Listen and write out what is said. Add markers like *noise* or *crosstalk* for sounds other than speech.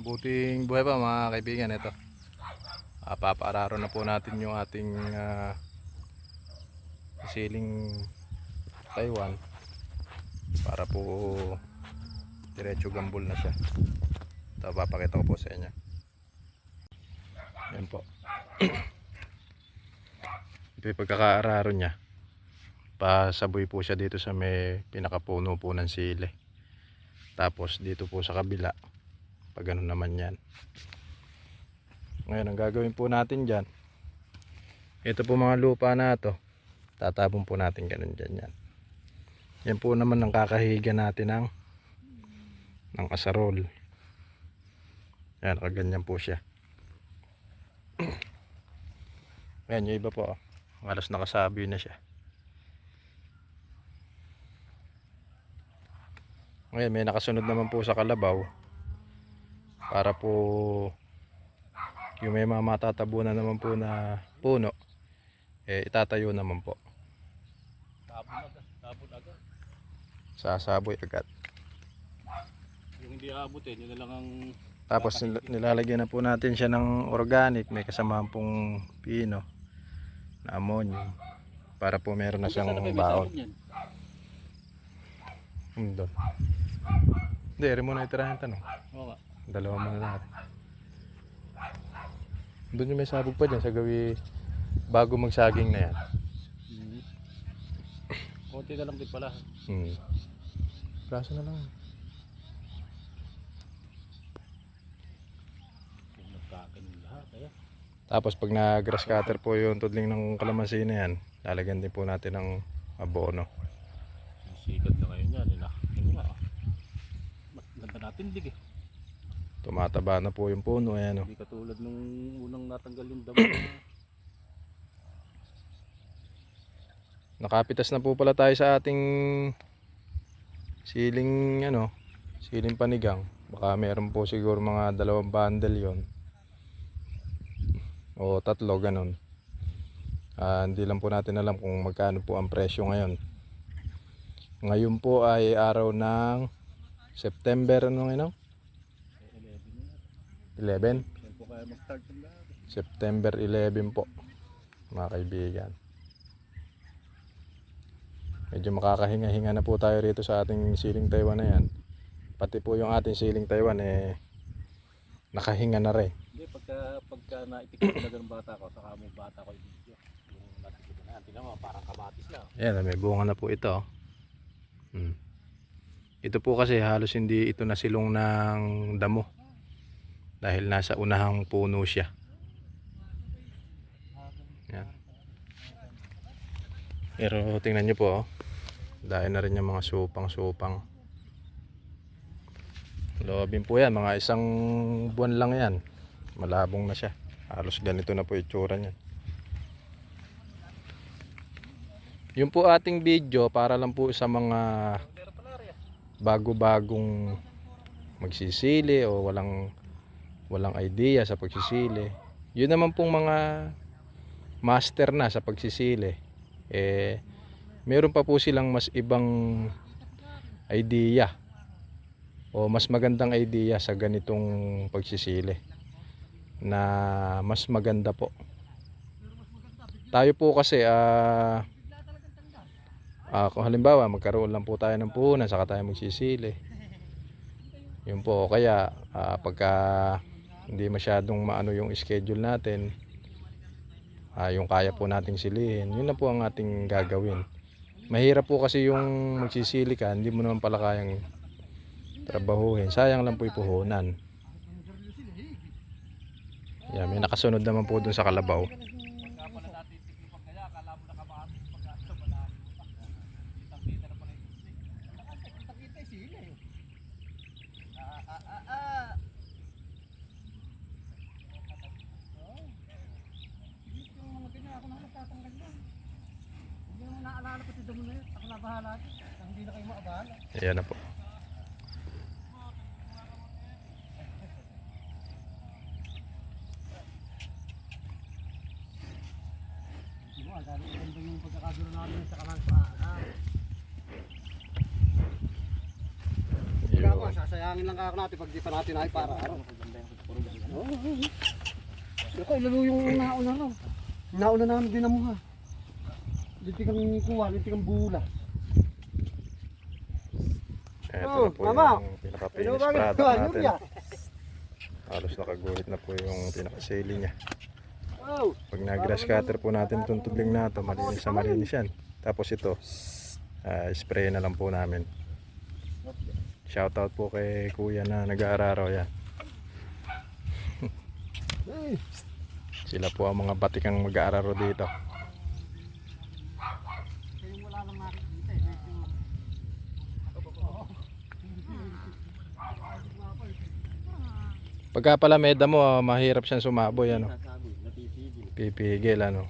Mabuting buhay pa mga kaibigan. Ito. Uh, papaararo na po natin yung ating ah, siling Taiwan para po diretso gambol na siya. Ito papakita ko po sa inyo. Yan po. *clears throat* Ito yung pagkakaararo niya. Pasaboy po siya dito sa may pinakapuno po ng sili. Tapos dito po sa kabila. Pag ganun naman yan. Ngayon, ang gagawin po natin dyan. Ito po mga lupa na to. Tatapon po natin ganun dyan yan. Yan po naman ang kakahiga natin ng ng asarol. Yan, nakaganyan po siya. *clears throat* Ayan, yung iba po. oh. Halos nakasabi na siya. Ngayon, may nakasunod naman po sa kalabaw. Para po yung may mga matatabunan naman po na puno, eh itatayo naman po. Tapon agad. Sasaboy agad. Yung hindi aabutin, yun na lang ang Tapos nil- nilalagyan na po natin siya ng organic, may kasamahan pong pino na ammonium para po meron na siyang na baon. Hmm, doon. Hindi, rin muna itirahan tanong. Oo nga. Dalawa muna natin. Doon yung may sabog pa dyan sa gawi bago magsaging na yan. Mhm. Konti na lang din pala. Hmm. Braso na lang. Tapos pag na-grass cutter po yung tudling ng kalamansi na yan, lalagyan din po natin ng abono. Sikat na ngayon yan. Ah. Mas ganda natin dig eh. Tumataba na po yung puno. Ayan, oh. Hindi katulad nung unang natanggal yung damo. Nakapitas na po pala tayo sa ating siling ano, siling panigang. Baka meron po siguro mga dalawang bundle yon o tatlo ganun. Ah, hindi lang po natin alam kung magkano po ang presyo ngayon. Ngayon po ay araw ng September ano ngayon? 11. Yan po kaya mag-start ng lahat. September 11 po mga kaibigan medyo makakahinga-hinga na po tayo rito sa ating siling Taiwan na yan pati po yung ating siling Taiwan eh nakahinga na rin Hindi, pagka, pagka naitikip talaga ng bata ko, saka mo bata ko yung video. Yung natikip na. Tingnan mo, parang kamatis na. Ayan, may bunga na po ito. oh. Hmm. Ito po kasi halos hindi ito nasilong ng damo. Dahil nasa unahang puno siya. Yan. Pero tingnan nyo po. Oh. Dahil na rin yung mga supang-supang. Loobin po yan. Mga isang buwan lang yan. Malabong na siya. Halos ganito na po itsura niya. Yun po ating video para lang po sa mga bago-bagong magsisili o walang walang idea sa pagsisili. Yun naman pong mga master na sa pagsisili. Eh meron pa po silang mas ibang idea o mas magandang idea sa ganitong pagsisili na mas maganda po. Tayo po kasi ah Ah, kung halimbawa magkaroon lang po tayo ng puhunan saka tayo magsisili. Yun po kaya ah, pagka hindi masyadong maano yung schedule natin ah, yung kaya po nating silihin, yun na po ang ating gagawin. Mahirap po kasi yung magsisili ka, hindi mo naman pala kayang trabahuhin. Sayang lang po yung puhunan. Yan, may nakasunod naman po dun sa kalabaw. Ayan na po. Kaya ko, sasayangin lang ako natin pag di pa natin ay para araw. Oo. Ako, ilalo yung nauna raw. Nauna namin din mo ha. Dito kang kuha, dito kang bula. Ito Oh, na po mama. yung pinaka-finish ba product natin. Halos nakaguhit na po yung pinaka-sailing niya. Pag nag-grass cutter po natin itong tubling na ito, malinis sa malinis yan. Tapos ito, ah, spray na lang po namin. Shoutout po kay kuya na nag-aararaw yan. Sila po ang mga batikang mag-aararo dito. Pagka pala meda mo, ah, mahirap siyang sumaboy ano. Pipigil ano.